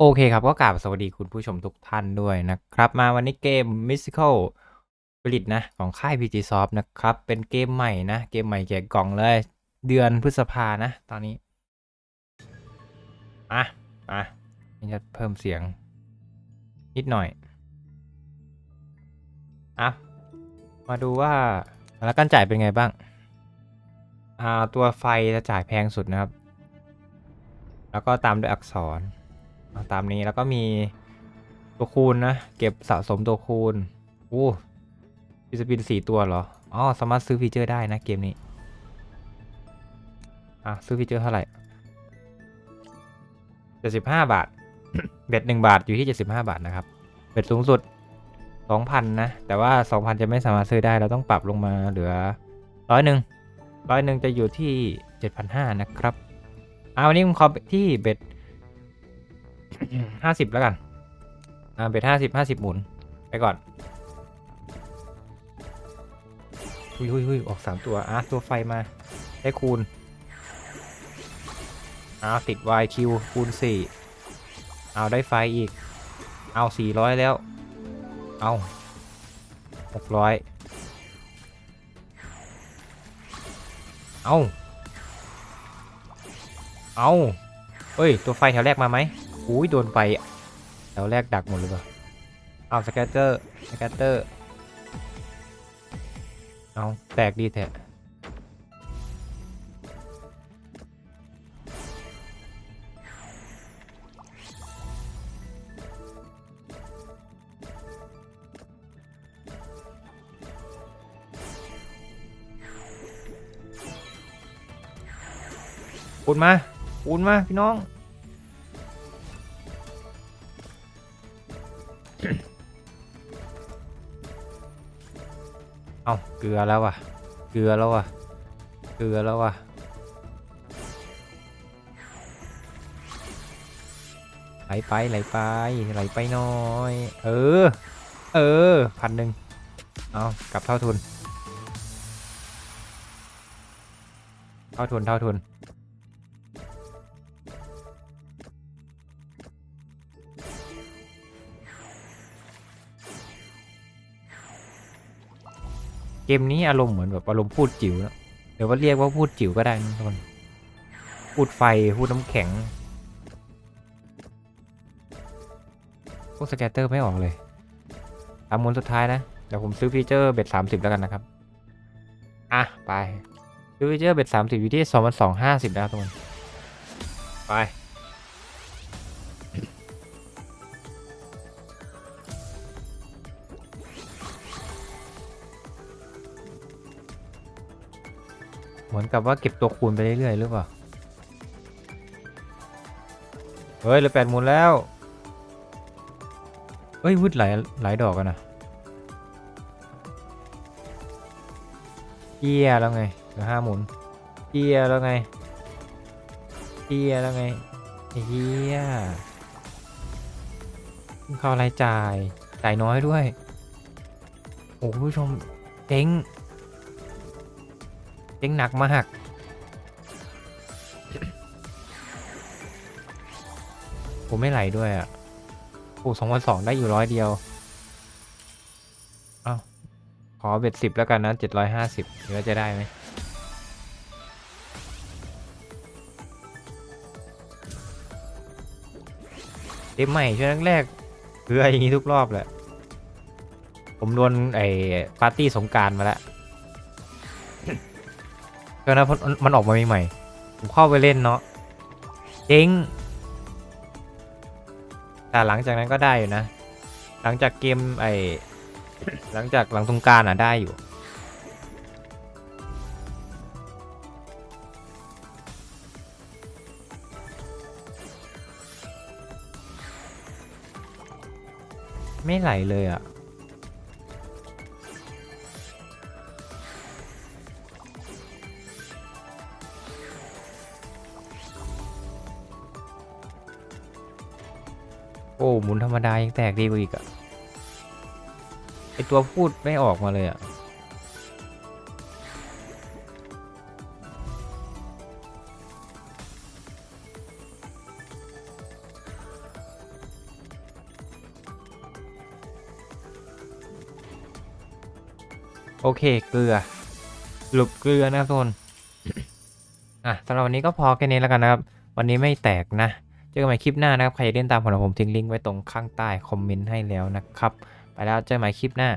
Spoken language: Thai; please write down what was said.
โอเคครับ ก็กราบสวัสดีคุณผู้ชมทุกท่านด้วยนะครับ มาวันนี้เกม Mystical Spirit นะ ของค่าย PG Soft นะครับ เป็นเกมใหม่นะ เกมใหม่แกะกล่องเลย เดือนพฤษภานะ ตอนนี้ อะ อะนี่จะเพิ่มเสียง นิดหน่อย อะ มาดูว่าแล้วการจ่ายเป็นไงบ้าง อ่า ตัวไฟจะจ่ายแพงสุดนะครับ แล้วก็ตามด้วยอักษร ตามนี้แล้วก็มีตัวคูณนะ เก็บสะสมตัวคูณอู้ฟิสปินสี่ตัวเหรออ๋อสามารถซื้อฟีเจอร์ได้นะเกมนี้อะซื้อฟีเจอร์เท่าไหร่เจ็ดสิบห้าบาทเบ็ดหนึ่งบาทอยู่ที่เจ็ดสิบห้าบาทนะครับเบ็ดสูงสุดสองพันนะ แต่ว่าสองพันจะไม่สามารถซื้อได้เราต้องปรับลงมาเหลือร้อยหนึ่งร้อยหนึ่งจะอยู่ที่เจ็ดพันห้านะครับเอาวันนี้ผมขอที่เบ็ด ห้าสิบแล้วกันอ่าเบ็ดห้าสิบห้าสิบหมุน ไปก่อนหุยหุยหุยออกสามตัวอะตัวไฟมา ได้คูณเอาติด YQ คูณสี่เอาได้ไฟอีก เอาสี่ร้อยแล้ว เอาหกร้อยเอาเอาเฮ้ย ตัวไฟแถวแรกมาไหม อุ้ยโดนไปแถวแรกดักหมดเลยป่ะเอาสแกตเตอร์สแกตเตอร์เอาแตกดีแท้ปูนมาปูนมา พี่น้อง เอาเกลือแล้วว่ะ เกลือแล้วว่ะ เกลือแล้วว่ะ ไหลไปไหลไปไหลไปหน่อย เออ เออพันหนึ่งเอากลับเท่าทุน เท่าทุนเท่าทุน เกมนี้อารมณ์เหมือนแบบอารมณ์พูดจิ๋วนะเดี๋ยวว่าเรียกว่าพูดจิ๋วก็ได้นะทุกคนพูดไฟพูดน้ำแข็งพวกสแกตเตอร์ไม่ออกเลยตามมูลสุดท้ายนะ เดี๋ยวผมซื้อฟีเจอร์เบ็ดสามสิบแล้วกันนะครับ อะ ไป ซื้อฟีเจอร์เบ็ดสามสิบอยู่ที่สองพันสองห้าสิบนะครับทุกคน ไป มือนกับว่าเก็บตัวคูณไปเรื่อยๆหรือเปล่า เฮ้ยเหลือแปดหมุนแล้วเฮ้ยวืดหลายหลายดอกกันนะเกียแล้วไงเหลือห้าหมุนเกียแล้วไงเกียแล้วไงเฮียเข้ารายจ่ายจ่ายน้อยด้วย โอ้คุณผู้ชมเจ๊ง เจ๊งหนักมากผมไม่ไหลด้วยอะโอ้สองพันสองได้อยู่ร้อยเดียว เอาขอเบ็ดสิบแล้วกันนะเจ็ดร้อยห้าสิบเดี๋ยวจะได้ไหมเกมใหม่ช่วงแรกๆคืออย่างนี้ทุกรอบแหละ ผมโดนไอ้ปาร์ตี้สงการมาแล้ว ก็นะมันมันออกมาใหม่ๆผมเข้าไปเล่นเนาะเจ๊งแต่หลังจากนั้นก็ได้อยู่นะ หลังจากเกมไอหลังจากหลังสงกรารอะได้อยู่ไม่ไหลเลยอะ โอ้หมุนธรรมดายังแตกดีกว่าอีกอะไอตัวพูดไม่ออกมาเลยอะโอเค เกลือหลุบเกลือนะทุกคน อะสำหรับวันนี้ก็พอแค่นี้แล้วกันนะครับ วันนี้ไม่แตกนะ จอกันใหม่คลิปหน้านะครับ ใครอยากเล่นตามผมนผมทิ้งลิงก์ไว้ตรงข้างใต้คอมเมนต์ให้แล้วนะครับ ไปแล้วเจอกันใหม่คลิปหน้า